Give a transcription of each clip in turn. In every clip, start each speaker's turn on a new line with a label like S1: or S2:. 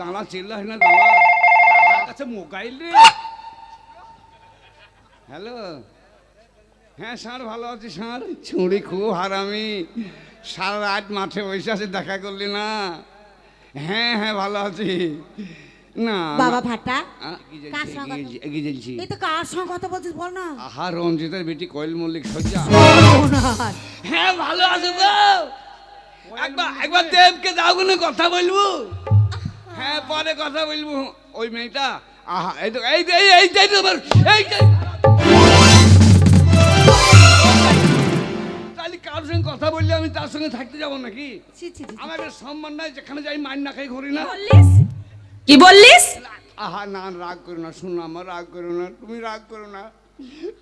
S1: দাঁড়া চিল্লাস না দাঁড়া আমার কাছে মোবাইল রে। হ্যালো? হ্যাঁ স্যার ভালো আছি স্যার ছুঁড়ি খুব হারামি। সারা রাত মাঠে বসে আছে দেখা করলি না। হ্যাঁ হ্যাঁ ভালো আছি। না
S2: বাবা ভাটা
S1: এগিয়ে
S2: কার
S1: যাচ্ছি,
S2: সঙ্গে
S1: এগিয়ে যাচ্ছি,
S2: এই তো কার সঙ্গে কথা বলছিস বল না।
S1: আহা রঞ্জিতের বেটি কোয়েল মল্লিক সজ্জা। হ্যাঁ ভালো আছে তো? একবার একবার দেবকে যাও কোনো কথা বলব। হ্যাঁ পরে কথা বলব। ওই মেয়েটা আহা এই তো এই এই এই এই তো এই তাহলে কার সঙ্গে কথা বললে আমি তার সঙ্গে থাকতে যাব নাকি। আমার সম্মান নাই যেখানে যাই মাইন না খাই ঘুরি না।
S3: কি বললিস?
S1: আহা না রাগ করো না শোনো আমার রাগ করো না তুমি রাগ করো না।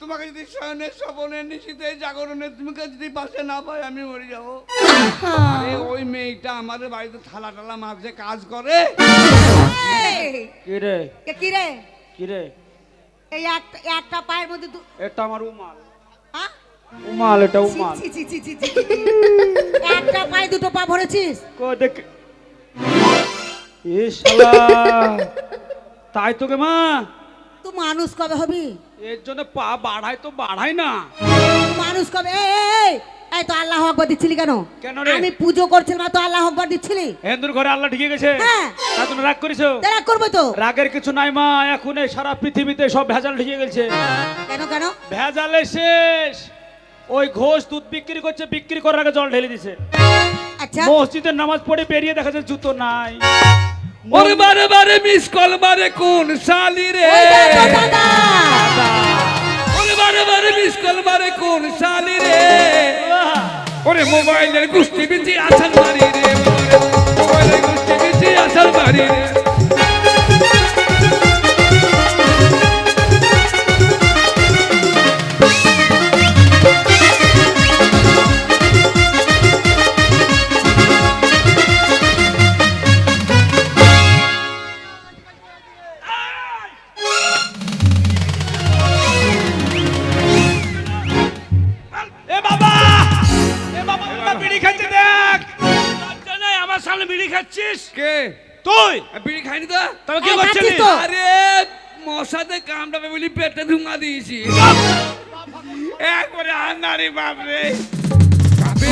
S1: তোমাকে যদি শয়নে স্বপনে নিশিতে জাগরণে তুমি যদি পাশে না পাই আমি মরে যাব। আরে ওই মেয়েটা আমাদের বাড়িতে থালা টালা মাঝে কাজ করে।
S4: কিরে?
S2: এ কি রে
S4: কিরে?
S2: এই একটা একটা পায়ের মধ্যে
S4: এটা আমার উমাল।
S2: হ্যাঁ?
S4: উমাল এটা উমাল।
S2: ছি, ছি, ছি, ছি, ছি, ছি। একটা পায়ে দুটো পা ভরেছিস?
S4: কো দেখ। এ শালা তাই তোকে মা?
S2: তুই মানুষ কবে হবি?
S4: এর জন্য পা বাড়াই তো বাড়াই না।
S2: মানুষ কবে? এই, তো আল্লাহ আকবর দিচ্ছিলি কেন?
S4: কেন রে?
S2: আমি পুজো করছিলাম তো আল্লাহ আকবর দিচ্ছিলি।
S4: হেন্দুর ঘরে আল্লাহ ঢুকে গেছে।
S2: হ্যাঁ।
S4: রাগ
S2: করব তো।
S4: রাগের কিছু নাই মা এখন এই সারা পৃথিবীতে সব ভেজাল ঢুকে গেছে।
S2: কেন কেন?
S4: ভেজালে শেষ। ওই ঘোষ দুধ বিক্রি করছে বিক্রি করার আগে জল ঢেলে দিছে।
S2: আচ্ছা।
S4: মসজিদের নামাজ পড়ে বেরিয়ে দেখা যাচ্ছে জুতো নাই।
S1: ওরে বারে বারে মিস কল মারে কোন শালি রে?
S2: ওই দেখো দাদা।
S1: মোবাইলের গুষ্টি বেঁচে আছেন মারি
S4: দেখ।
S5: লজ্জা আমার সামনে বিড়ি খাচ্ছিস?
S1: কে?
S5: তুই?
S1: বিড়ি খাইনি তো?
S5: তবে কি
S2: এই,
S5: করছিলি?
S2: খাচ্ছিস তো?
S1: আরে মশাতে কামড়াবে বলি পেটে ধুমা দিয়েছি। একবারে আন্দারে বাপরে বাপরে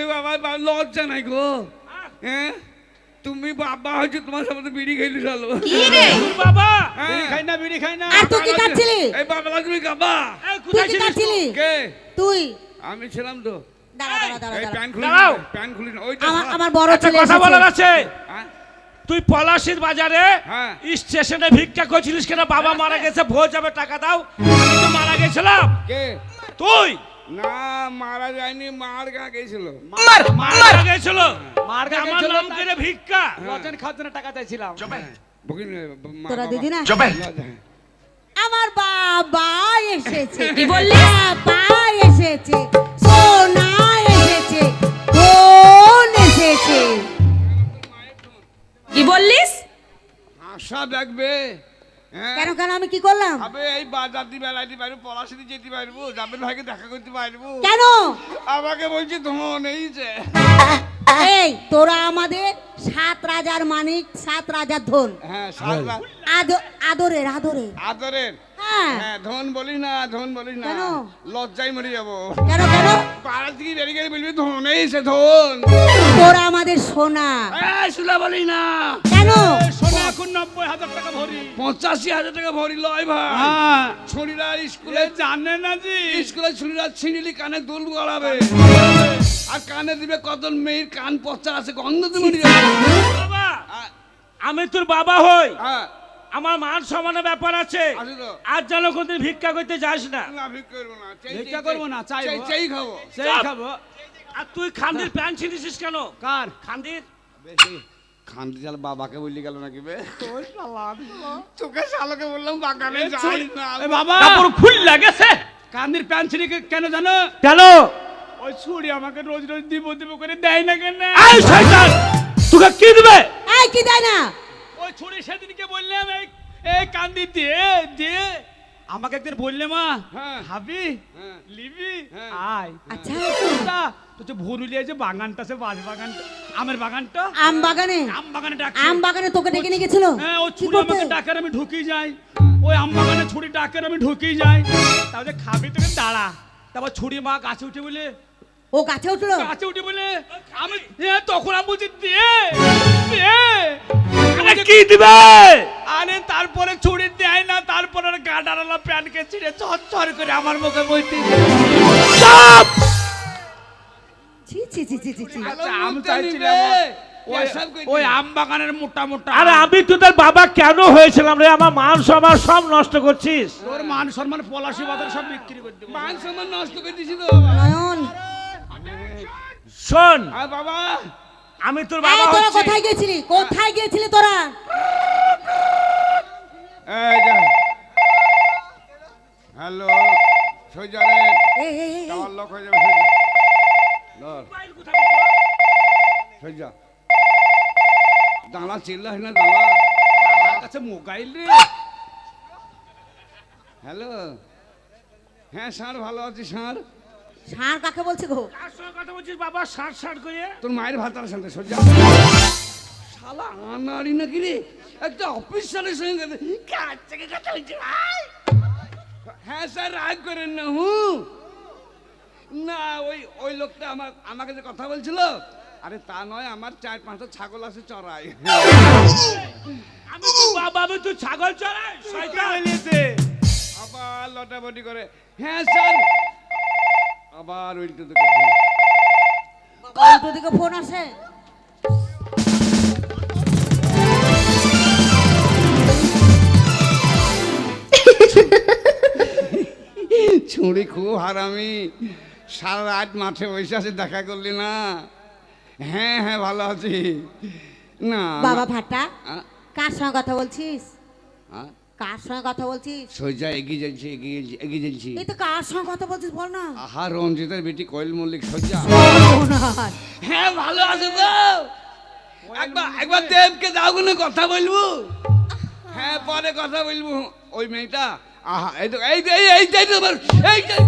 S1: এ বাবা বাবা, লজ্জা নাই গো। হ্যাঁ তুমি বাবা হয়েছে তোমার সাথে বিড়ি খেলি চালো
S3: কি রে?
S5: বাবা?
S4: বিড়ি খাই না বিড়ি খাই না।
S2: আর তুই কি কাটছিলি
S1: এই বাবা তুমি গাবা
S2: তুই কি কাটছিলি
S1: কে?
S2: তুই।
S1: আমি ছিলাম তো।
S2: আমার বড়
S5: কথা বলার আছে?
S1: হ্যাঁ?
S5: তুই পলাশির বাজারে
S1: হ্যাঁ।
S5: স্টেশনে ভিক্ষা করছিলিস কেন? বাবা মারা গেছে ভোজ যাবে টাকা দাও। আমি তো মারা গেছিলাম। তুই?
S1: না মারা যায়নি মার গা গেছিল।
S5: মারা গেছিল।
S4: মার গা
S5: আমার নাম করে ভিক্ষা।
S4: লজেন খাওয়ার টাকা চাইছিলাম।
S2: তোরা দিদি না? আমার বাবা এসেছে
S3: কি বললি?
S2: বাবা এসেছে। সোনা এসেছে। বোন এসেছে?
S3: কি বললিস?
S1: আশা দেখবে হ্যাঁ?
S2: কেন কেন আমি কি করলাম?
S1: আবে এই বাজার দিয়ে বেড়াইতে পারব পলাশিতে যেতে পারব যাবেন ভাইকে দেখা করতে পারব।
S2: কেন?
S1: আমাকে বলছি ধন এই যে।
S2: এই তোরা আমাদের সাত রাজার মানিক সাত রাজার ধন।
S1: হ্যাঁ
S2: আদ- আদরের আদরের।
S1: আদরের।
S2: হ্যাঁ।
S1: হ্যাঁ ধন বলিস না ধন বলিস না।
S2: কেন?
S1: লজ্জায় মরে যাব।
S2: কেন কেন?
S1: পাড়া থেকে বেরিয়ে গেলে বলবি ধন এই সে ধন।
S2: তোরা আমাদের সোনা।
S1: এই শুলা বলি না।
S2: কেন?
S4: সোনা এখন নব্বই হাজার টাকা ভরি।
S1: পঁচাশি হাজার টাকা ভরি লয় ভাই।
S4: হ্যাঁ।
S1: ছুরিরা স্কুলে
S4: জানে না জি
S1: স্কুলে ছুরিরা ছিঁড়িলি কানে দুল গড়াবে। আর কানে দিবে কত মেয়ের কান পচা আছে গন্ধ তুমি
S5: বাবা আমি তোর বাবা হই।
S1: হ্যাঁ।
S5: আমার মান সমানের ব্যাপার আছে। আর যেন কোনদিন ভিক্ষা করতে যাস না।
S1: না ভিক্ষা করব না। চাই-
S4: ভিক্ষা
S1: চাই-
S4: করব না, চাইব।
S1: চাই- চাই খাব।
S4: খাব।
S5: আর তুই খান্দির প্যান্ট ছিঁড়েছিস কেন?
S4: কার?
S5: খান্দির?
S1: চাল বাবাকে বললি গেল নাকি বে? তোকে শালকে বললাম বাগানে যাই না।
S4: এ বাবা।
S5: কাপড় ফুল লাগেছে
S4: কান্দির প্যান্ট ছিঁড়ে কে- কেন জানো?
S5: কেন?
S4: ওই ছুরি আমাকে রোজ রোজ দিব দিব করে দেয় না কেন?
S5: শয়তান! তোকে কি দিবে?
S2: কি দেয় না?
S4: ছুরি সেদিনকে বললাম এই এই কান্দি দিয়ে দিয়ে আমাকে একদিন বললে মা
S1: হ্যাঁ।
S4: খাবি
S1: হ্যাঁ।
S4: লিবি
S1: হ্যাঁ।
S4: আয়।
S2: আচ্ছা।
S4: তা তো যে ভুরুলিয়া যে বাগানটা সে বাঁশ বাগানটা আমের বাগানটা?
S2: আম বাগানে?
S4: আম বাগানে ডাকে
S2: আম বাগানে তোকে ডেকে নিয়ে গেছিল?
S4: হ্যাঁ ও ছুরি? আমাকে ডাকের আমি ঢুকি যাই। ওই আম বাগানে ছুরি ডাকের আমি ঢুকি যাই। তারপরে খাবি তোকে দাঁড়া। তারপর ছুরি মা গাছে উঠে বলে
S2: ও গাছে উঠল।
S4: গাছে উঠে বলে আমি তখন আমি বলছি দে দে
S5: আরে কি দিবে?
S4: আরে তারপরে ছুরি দেয় না তারপরে আর গা ডালালা প্যান্টকে ছিঁড়ে চর চর করে আমার মুখে বইতে
S2: ছি ছি ছি ছি ছি ছি।
S1: ভালো
S4: আচ্ছা, আম চাইছিলাম। ওই আম বাগানের মোটা মোটা
S5: আরে
S4: আম।
S5: আমি তোদের বাবা কেন হয়েছিলাম রে? আমার মান সম্মান সব নষ্ট করছিস।
S4: তোর মান সম্মান পলাশি বাজার সব বিক্রি করে দেবো।
S1: মান সম্মান নষ্ট করে দিছি তো।
S2: নয়ন
S5: শোন।
S1: আর বাবা।
S5: আমি তোর বাবা
S2: তোরা কোথায় গেছিলি কোথায় গেছিলি তোরা?
S1: হ্যালো সোজারে টাওয়ার লক হয়ে যাবে সোজা দাঁড়া চিল্লাস না দাঁড়া।
S4: আমার কাছে মোবাইল রে।
S1: হ্যালো। হ্যাঁ স্যার ভালো আছি স্যার।
S2: ষাঁড় কাকে বলছে গো?
S5: কার সঙ্গে কথা বলছিস বাবা? ষাট ষাট করে
S1: তোর মায়ের ভাতার সাথে সোজা শালা আনাড়ি নাকি রে? একটা অফিসারের সঙ্গে কার থেকে কথা হচ্ছে ভাই? হ্যাঁ স্যার রাগ করেন না হুঁ না ওই ওই লোকটা আমার আমাকে যে কথা বলছিল আরে তা নয় আমার চার পাঁচটা ছাগল আছে চড়াই।
S5: আমি তো বাবা আমি তো ছাগল চড়াই শয়তান।
S1: আবার লটাপটি করে। হ্যাঁ স্যার আবার উল্টো দিকে।
S2: উল্টো দিকে ফোন আসে?
S1: ছুরি খুব হারামি। সারা রাত মাঠে বসে আছে দেখা করলি না। হ্যাঁ হ্যাঁ ভালো আছি। না
S2: বাবা
S1: আ,
S2: কার সঙ্গে কথা বলছিস?
S1: আ,
S2: কার সঙ্গে কথা বলছিস?
S1: সোজা এগিয়ে যাচ্ছি এগিয়ে যাচ্ছি এগিয়ে যাচ্ছি।
S2: এই তো কার সঙ্গে কথা বলছিস বল না।
S1: আহা রঞ্জিতের বেটি কোয়েল মল্লিক সোজা। হ্যাঁ ভালো আছে তো একবার একবার দেবকে যাও কোনো কথা বলব। হ্যাঁ পরে কথা বলব। ওই মেয়েটা আহা এই তো এই এই এইটাই তো আমার এইটাই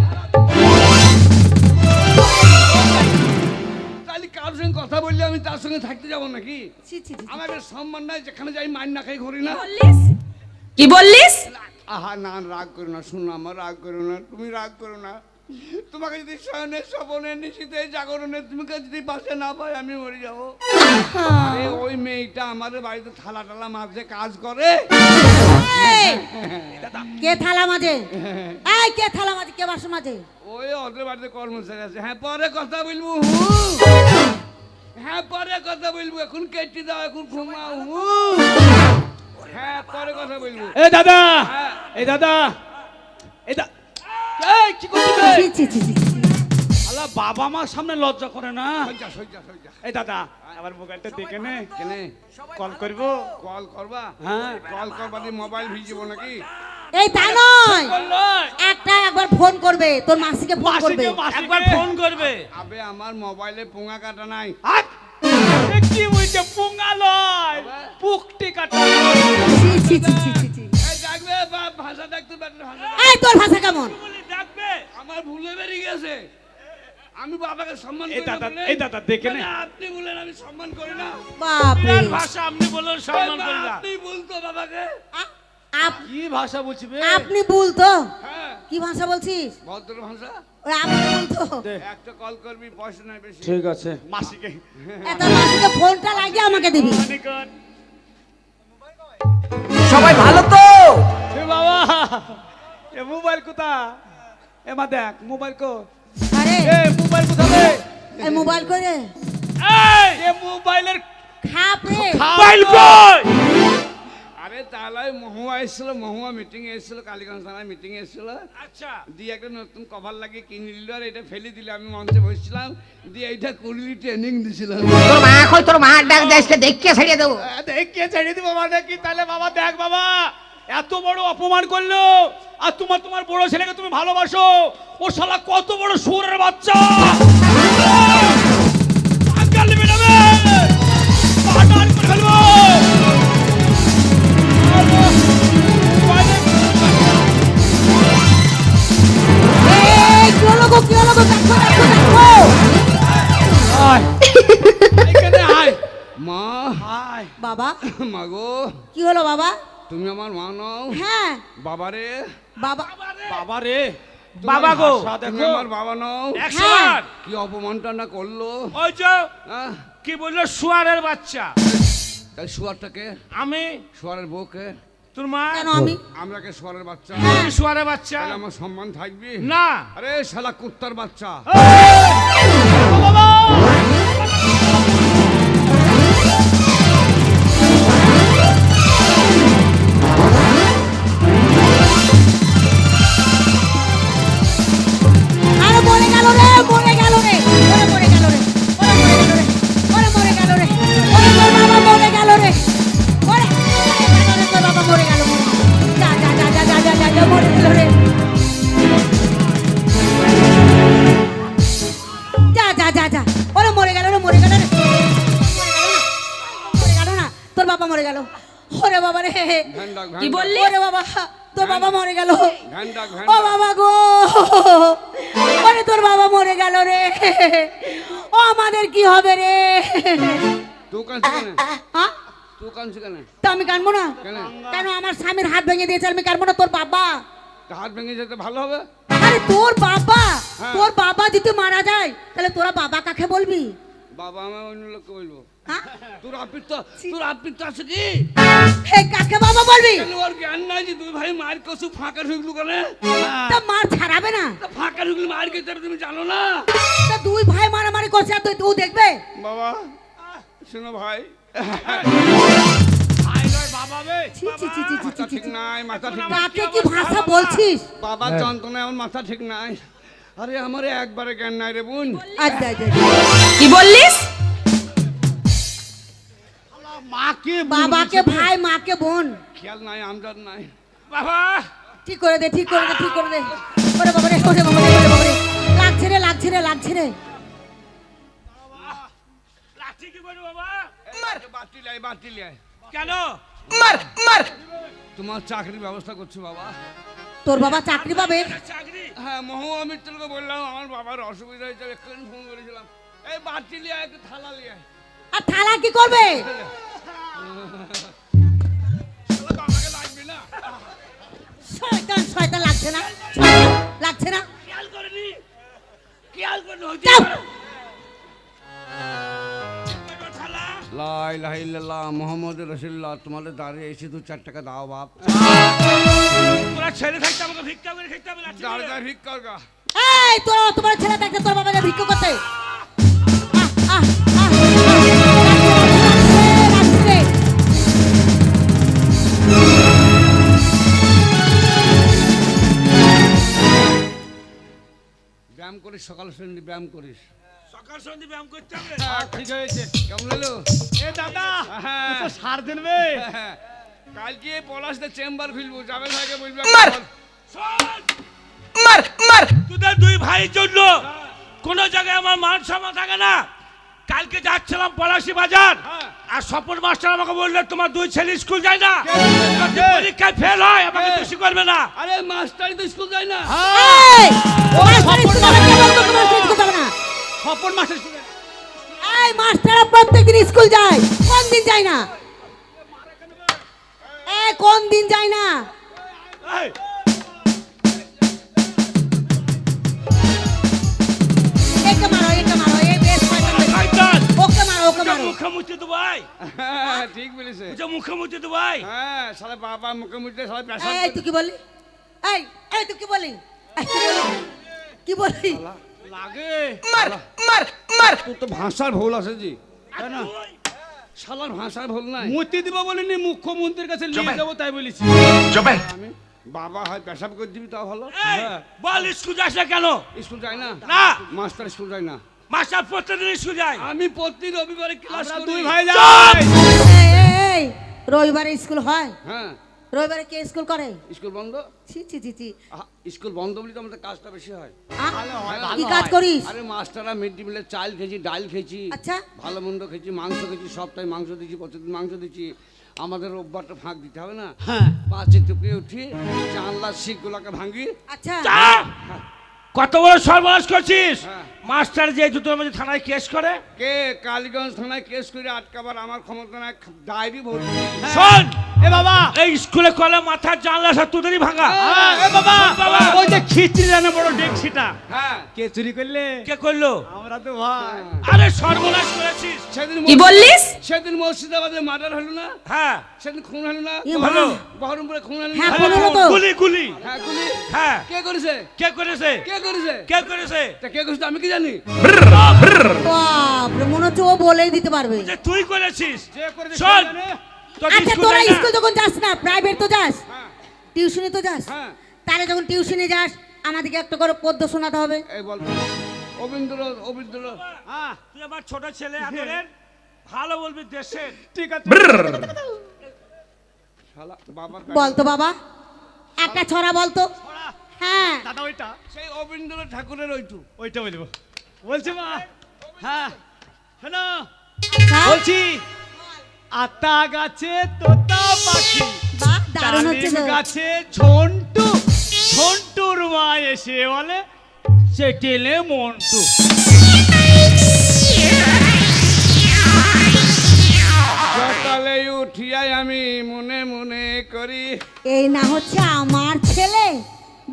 S1: তাহলে কারোর সঙ্গে কথা বললে আমি তার সঙ্গে থাকতে যাব নাকি?
S2: ছি, ছি, ছি, ছি।
S1: সম্মান নাই যেখানে যাই মাইন না খাই ঘুরি না।
S3: কি বললিস?
S1: আহা না রাগ করো না শুনো আমার রাগ করো না তুমি রাগ করো না। তোমাকে যদি শয়নে স্বপনে নিশীতে জাগরণে তুমি যদি পাশে না পাই আমি মরে যাব। আরে ওই মেয়েটা আমাদের বাড়িতে থালা টালা মাঝে কাজ করে।
S2: কে থালা মাঝে এই কে থালা মাঝে কে বাসন মাঝে
S1: ওই ওদের বাড়িতে কর্মচারী আছে। হ্যাঁ পরে কথা বলব। হু হ্যাঁ পরে কথা বলব। এখন কেটে দাও এখন ঘুমাও। হু হ্যাঁ পরে কথা বলব।
S4: এ দাদা। দাদা এই দা এই কি করছিস বে?
S2: ছি, ছি, ছি, ছি, ছি।
S4: আল্লাহ বাবা মার সামনে লজ্জা করে না? এই দাদা আমার মোবাইলটা দেখে নে।
S1: কেনে?
S4: কল করব?
S1: কল করবা?
S4: হ্যাঁ।
S1: কল করবা মোবাইল ভিজিব নাকি?
S2: এই তা নয়। একটা একবার ফোন করবে তোর মাসিকে ফোন করবে।
S5: একবার ফোন করবে।
S1: আবে আমার মোবাইলে পোঙা কাটা নাই।
S4: কি হইছে পুঙ্গালয় পুকটি কাটা
S2: ছি, ছি, ছি, ছি, ছি, ছি।
S1: ডাকবে বাপ ভাষা ডাকতে পারলে
S2: এই তোর ভাষা কেমন?
S4: ডাকবে
S1: আমার ভুলে বেরিয়ে গেছে। আমি বাবাকে সম্মান করি
S4: দাদা এই দাদা দেখে নে।
S1: আপনি বলেন আমি সম্মান করি না।
S2: বাপরে।
S5: বিরাট ভাষা আপনি বললেন সম্মান করি না।
S1: আপনি বলতো বাবাকে।
S4: কি ভাষা বলছি বে?
S2: আপনি বলতো
S1: হ্যাঁ।
S2: কি ভাষা বলছিস?
S1: ভদ্র ভাষা?
S2: ওই আপনি বলতো
S1: একটা কল করবি পয়সা নাই বেশি।
S4: ঠিক আছে। মাসিকে।
S2: এত মাসিকে ফোনটা লাগিয়ে আমাকে দিবি।
S4: এ বাবা। এ মোবাইল কোথা এ মা দেখ মোবাইল কো
S2: আরে।
S4: এ মোবাইল কোথা বে
S2: এই মোবাইল করে
S4: এই এ মোবাইলের
S2: খাপ রে।
S5: মোবাইল কই?
S1: আরে তাহলে মহুয়া এসেছিল মহুয়া মিটিং এ এসেছিল কালীগঞ্জ থানায় মিটিং এ এসেছিল।
S5: আচ্ছা।
S1: দিয়ে একটা নতুন কভার লাগিয়ে কিনে দিল আর এটা ফেলে দিলে আমি মঞ্চে বসছিলাম। দিয়ে এইটা কুড়ি ট্রেনিং দিছিলাম
S6: তোর মা কই তোর মা ডাক দেশকে দেখিয়ে ছাড়িয়ে দেবো।
S4: দেখিয়ে ছেড়ে দিব মানে কি? তাহলে বাবা দেখ বাবা। এত বড় অপমান করল। আর তোমার তোমার বড় ছেলেকে তুমি ভালোবাসো? ও শালা কত বড় সুরের বাচ্চা! মা।
S2: বাবা।
S1: মাগো
S2: কি হলো বাবা?
S1: তুমি আমার মা নও?
S2: হ্যাঁ।
S1: বাবারে।
S2: বাবা
S4: বাবা রে
S1: তোমার
S4: বাবা গো
S1: তুমি আমার বাবা নও?
S2: হ্যাঁ।
S1: কি অপমানটা না করল?
S5: ওই যে
S1: হ্যাঁ?
S5: কি বলল? শুয়ারের বাচ্চা।
S1: তাই শুয়ারটাকে
S5: আমি?
S1: শুয়ারের বউকে?
S5: তোর মা?
S2: কেন আমি?
S1: আমরা কে শুয়ারের বাচ্চা?
S5: আমি শুয়ারের বাচ্চা?
S1: তাহলে আমার সম্মান থাকবি?
S5: না।
S1: আরে শালা কুত্তার বাচ্চা।
S2: আরে মরে গেল রে মরে গেল রে। মরে গেল না তোর বাবা মরে গেল। ওরে বাবা রে
S3: কি বললি?
S2: ওরে বাবা তোর বাবা মরে গেল। ও বাবা গো। ওরে তোর বাবা মরে গেল রে। ও আমাদের কি হবে রে? হ্যাঁ? তা আমি কানবো না।
S1: কেন?
S2: কেন? আমার স্বামীর হাত ভেঙে দিয়েছে আমি কানবো না তোর বাবা।
S1: হাত ভেঙে যেতে ভালো হবে।
S2: আরে তোর বাবা
S1: হ্যাঁ।
S2: তোর বাবা যদি মারা যায় তাহলে তোরা বাবা কাকে বলবি?
S1: বাবা আমি অন্য লোককে বলব।
S2: হ্যাঁ?
S1: তোর আপিত তোর আপিত আছে কি?
S2: হে কাকে বাবা বলবি?
S1: ওর জ্ঞান নাই যে তুই ভাই মার কসু ফাঁকা ঢুকলু কেন?
S2: তা মার ছাড়াবে না।
S1: ফাঁকা ঢুকলি মার কে তোর তুমি জানো না?
S2: তা দুই ভাই মারামারি করছে আর তুই তুই দেখবে?
S1: বাবা শোনো ভাই।
S5: বাবা বে
S2: ছি ছি ছি ছি ছি
S1: মাথা ঠিক নাই মাথা ঠিক নাই।
S2: কাকে কি ভাষা বলছিস?
S1: বাবার যন্ত্রণায় আমার মাথা ঠিক নাই। আরে আমার একবারে জ্ঞান নাই রে বোন।
S2: আচ্ছা আচ্ছা
S3: কি বললিস?
S4: মাকে
S2: বাবাকে ভাই মাকে বোন।
S1: খেয়াল নাই আমদার নাই।
S5: বাবা।
S2: ঠিক করে দে ঠিক করে দে ঠিক করে দে। ওরে বাবা রে ওরে বাবা রে ওরে বাবা রে। লাগছে রে লাগছে রে লাগছে রে।
S5: লাঠি কি করব বাবা?
S1: বাতি লাই বাতি লাই
S5: কেন?
S6: মার মার।
S1: তোমার চাকরির ব্যবস্থা করছি বাবা।
S2: তোর বাবা চাকরি পাবে?
S5: চাকরি।
S1: হ্যাঁ মহুয়া মিত্রকে বললাম আমার বাবার অসুবিধা হয়েছে এক্ষুনি ফোন করেছিলাম। এই বাতি লিয়ে একটু থালা লিয়ে
S2: আর থালা কি করবে?
S1: লাগবে না।
S2: শয়তান শয়তান লাগছে না। লাগছে না।
S1: খেয়াল করেনি। খেয়াল করেনি হইতে
S2: চাপ
S1: লাই লাহিল্লাহ মোহাম্মদ রসুল্লাহ তোমাদের দাঁড়িয়ে এসে দু চার টাকা দাও বাপ
S5: তোরা ছেলে থাকতে আমাকে ভিক্ষা করে খেতে হবে লাঠি
S1: দাঁড়
S5: দিয়ে।
S1: দাঁড় ভিক কর গা
S2: এই তোর তোমার ছেলে দেখতে তোর বাবাকে ভিক্ষা করতে আহ, আহ, আহ, আহ, লাগছে রে, লাগছে রে।
S1: ব্যায়াম করিস সকাল সন্ধ্যে ব্যায়াম করিস
S5: সকাল সন্ধে ব্যায়াম করতে হবে
S4: ঠিক হয়েছে
S1: কেমন হলো
S4: এ দাদা
S1: হ্যাঁ।
S4: তো সার দিন বে
S1: কালকে পলাশদের চেম্বার খুলবো যাবে ভাইকে বলবে
S6: মার। মার মার
S5: তোদের দুই ভাইয়ের জন্য কোন জায়গায় আমার মান সম্মান থাকে না কালকে যাচ্ছিলাম পলাশি বাজার
S1: হ্যাঁ।
S5: আর স্বপন মাস্টার আমাকে বলল তোমার দুই ছেলে স্কুল যায় না পরীক্ষায় ফেল হয় আমাকে? খুশি করবে না
S1: আরে মাস্টারই তো স্কুল যায় না
S2: স্কুল যাবে না, মাস্টার স্কুল।
S4: স্বপন স্কুলে
S2: এই মাস্টাররা প্রত্যেকদিন স্কুল যায় কোন দিন যায় না? এ কোন দিন যায় না? একে মারো একে মারো বেশ শয়তান ওকে মারো ওকে মারো।
S5: মুখে মুছে দেবো ভাই
S1: হ্যাঁ, ঠিক বলেছে।
S5: মুখে মুছে দেবো ভাই
S1: হ্যাঁ সালে বাবা মুখে পেশাব
S2: এই তুই কি বললি? এই এই তুই কি এই, কি বললি?
S4: লাগে।
S6: মার মার মার।
S1: তোর তো ভাষার ভুল আছে জি।
S5: আর
S1: না?
S5: তুই?
S1: শালার ভাষার ভুল নাই।
S4: মূর্তি দিব বলিনি মুখ্যমন্ত্রীর কাছে নিয়ে যাব তাই বলেছি।
S1: আমি? বাবা হয় পেশাব করে দিবি তাও ভালো।
S5: বল স্কুল যাস না কেন?
S1: স্কুল যায় না।
S5: না।
S1: মাস্টার স্কুল যায় না।
S5: মাস্টার প্রত্যেকদিন স্কুল যায়।
S1: আমি প্রতি রবিবারে ক্লাস করি।
S4: দুই ভাই যাই।
S2: রবিবারে স্কুল হয়?
S1: হ্যাঁ।
S2: রবিবারে কে স্কুল করে?
S1: স্কুল বন্ধ।
S2: ছি ছি ছি ছি।
S1: আহা, স্কুল বন্ধ বলি তো আমাদের কাজটা বেশি হয়?
S2: কি কাজ করিস?
S1: আরে মাস্টাররা মিড ডে মিলে চাল খেয়েছি ডাল খেয়েছি
S2: আচ্ছা।
S1: ভালো মন্দ খেয়েছি মাংস খেয়েছি সপ্তাহে মাংস দিচ্ছি প্রতিদিন মাংস দিচ্ছি আমাদের রোববারটা ফাঁক দিতে হবে না।
S4: হ্যাঁ।
S1: পাঁচে টুকে উঠি জানলার শিখগুলোকে ভাঙি।
S2: আচ্ছা!
S5: কত বড় সর্বনাশ করছিস?
S1: হ্যাঁ।
S5: মাস্টার যে জুতোর মধ্যে থানায় কেস করে?
S1: কে? কালীগঞ্জ থানায় কেস করে আটকাবার আমার ক্ষমতা নাই। ডায়েরি ভর্তি
S5: শোন!
S4: এ বাবা!
S5: এই স্কুলে কলে মাথার জানলা সব তোদেরই ভাঙা।
S4: হ্যাঁ, এ বাবা!
S5: বাবা।
S4: ওই যে খিচড়ি জানে বড় ডেকছিটা
S1: হ্যাঁ।
S4: কে চুরি করলে?
S5: কে করল?
S4: আমরা তো ভাই।
S5: আরে সর্বনাশ
S3: কি বললিস?
S1: সেদিন মুর্শিদাবাদে মার্ডার হলো না?
S5: হ্যাঁ।
S1: সেদিন খুন হলো না?
S5: হলো।
S1: বহরমপুরে খুন হলো
S2: হ্যাঁ, খুন হলো তো।
S5: গুলি গুলি।
S1: হ্যাঁ গুলি।
S5: হ্যাঁ।
S1: কে করেছে?
S5: কে করেছে?
S1: কে করেছে?
S5: কে করেছে?
S1: তা কে করেছে আমি কি জানি?
S2: বাপরে, মনে হচ্ছে ও বলেই দিতে পারবে।
S5: যে তুই করেছিস।
S4: যে করেছে
S5: শোন।
S4: সে জানে।
S5: তোর
S2: আচ্ছা তোরা
S5: যায়
S2: স্কুল যখন যাস না প্রাইভেট তো যাস?
S1: হ্যাঁ।
S2: টিউশনে তো যাস?
S1: হ্যাঁ।
S2: তাহলে যখন টিউশনে যাস আমাদেরকে একটা করে পদ্য শোনাতে হবে।
S1: এই বল। অবিন্দ্র অবিন্দ্র
S4: হ্যাঁ
S5: তুই আমার ছোট ছেলে আদরের? ভালো বলবি দেশের।
S4: ঠিক আছে।
S2: বলতো বাবা একটা ছড়া বলতো। হ্যাঁ।
S4: দাদা ওইটা?
S1: সেই অবিন্দ্র ঠাকুরের ওইটু।
S4: ওইটা বলব। বলছে মা। হ্যাঁ। শোনো।
S2: আচ্ছা,
S4: বলছি আতা গাছে তোতা পাখি ডালিম গাছে ঝন্টু। ঝন্টুর মা এসে বলে চেটেলে মন্টু।
S1: সকালে উঠিয়াই আমি মনে মনে করি।
S2: এই না হচ্ছে আমার ছেলে?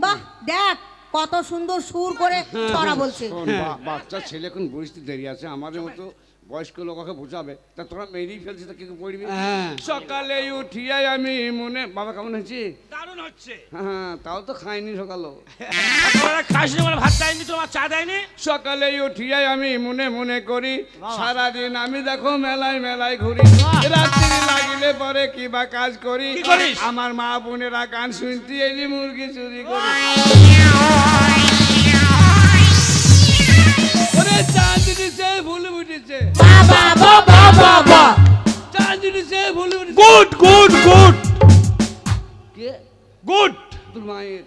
S2: বাহ দেখ কত সুন্দর সুর করে তারা বলছে।
S1: শোন, বাচ্চা ছেলে এখন বুঝতে দেরি আছে আমাদের মতো বয়স্ক লোককে বোঝাবে তা তোরা মেরেই ফেলছিস তা কি পড়বি? সকালে উঠিয়াই আমি মনে বাবা কেমন হয়েছি?
S5: দারুণ হচ্ছে।
S1: হ্যাঁ তাও তো খাইনি সকালও
S5: তোরা খাসনি বলে ভাত দেয়নি তোমার চা দেয়নি?
S1: সকালে উঠিয়াই আমি মনে মনে করি সারাদিন আমি দেখো মেলায় মেলায় ঘুরি। রাত্রি লাগিলে পরে কি বা কাজ করি? আমার মা বোনেরা গান শুনতে এলি মুরগি চুরি করি। ওরে চাঁদনি সে ভুল
S2: বাবা বাবা বাবা।
S1: ভুল
S5: গুড গুড গুড।
S1: কে?
S5: গুড।
S1: তোর মায়ের।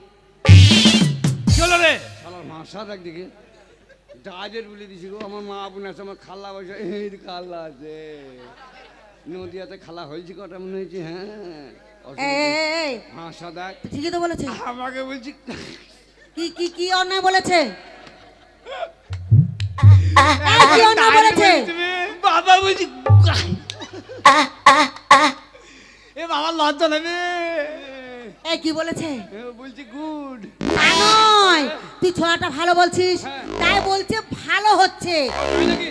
S5: চলো রে?
S1: শালার ভাষা দেখ দেখি। জাহাজের বলে দিছি গো। আমার মা বোন আছে আমার খালা বসে। এই খালা আছে। নদিয়াতে খালা হয়েছে কটা মনে হয়েছে হ্যাঁ? ভাষা দেখ
S2: ঠিকই তো বলেছে।
S1: আমাকে বলছি
S2: কি কি কি অন্যায় বলেছে?
S1: বাবা
S4: এ বাবা লজ্জা নেবে
S2: এই কি বলেছে?
S1: বলছি গুড
S2: নয় তুই ছড়াটা ভালো বলছিস। তাই বলছে ভালো হচ্ছে।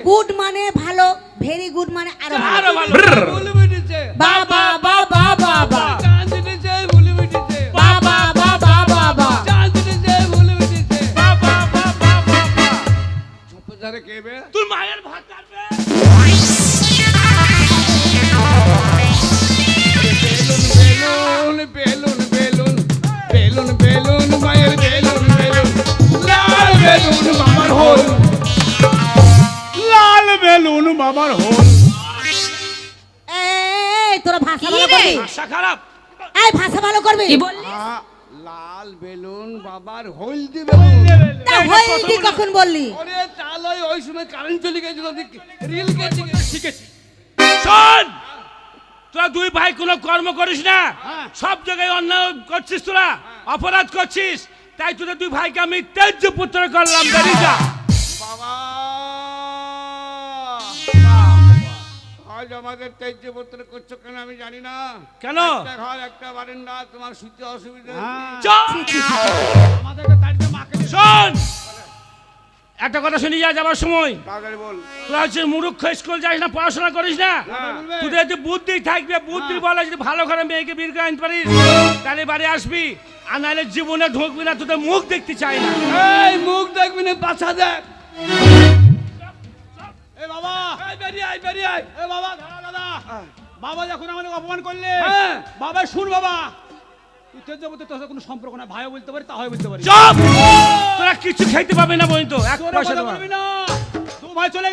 S2: গুড মানে ভালো ভেরি গুড মানে
S5: আরও
S2: ভালো।
S1: বুঝেছে
S2: বাবা বাবা বাবা।
S1: হোল
S4: লাল বেলুন বাবার হোল
S2: এই তোরা ভাষা ভালো করবি?
S5: ভাষা খারাপ।
S2: এই ভাষা ভালো করবি?
S3: কি বললি?
S1: লাল বেলুন বাবার হলদি বেলুন।
S2: তা হলদি কখন বললি?
S1: ওরে তাহলে ওই সময় কারেন্ট চলে গেছিল রিল কেটে গেছে
S4: শিখেছি।
S5: শোন! তোরা দুই ভাই কোনো কর্ম করিস না?
S4: হ্যাঁ।
S5: সব জায়গায় অন্যায় করছিস তোরা? অপরাধ করছিস? তাই তোদের দুই ভাইকে আমি তেজ্য পুত্র করলাম
S1: বাবা আজ আমাদের তেজ্য পত্র করছ কেন আমি জানি না।
S5: কেন?
S1: একটা ঘর একটা বারান্দা তোমার শুতে অসুবিধা
S4: হ্যাঁ। আমাদেরকে মাকে।
S5: শোন! একটা কথা শুনি যা যাবার সময়। তোরা হচ্ছে স্কুল যাস না পড়াশোনা করিস না?
S1: হ্যাঁ।
S5: তোদের যদি বুদ্ধি থাকবে বুদ্ধি বলে যদি ভালো করে মেয়েকে বিয়ে করে আনতে পারিস তাহলে বাড়ি আসবি। আর নাহলে জীবনে ঢুকবি না তোদের মুখ দেখতে চাই না।
S1: এই মুখ দেখবি না পাছা দেখ।
S4: এ বাবা।
S1: এই বেরিয়ে আয় বেরিয়ে আয়।
S4: এ বাবা দাঁড়া দাদা। বাবা যখন আমাদের অপমান করলে
S1: হ্যাঁ।
S4: বাবা শুন বাবা। তুই তেজ্য বলতে তোর কোনো সম্পর্ক না ভাইও বলতে পারি তাও বলতে পারি।
S5: চপ! তোরা কিছু খাইতে পারবি না বই তো এক
S4: তোরা
S5: পয়সা দেবো
S4: না। দু ভাই চলে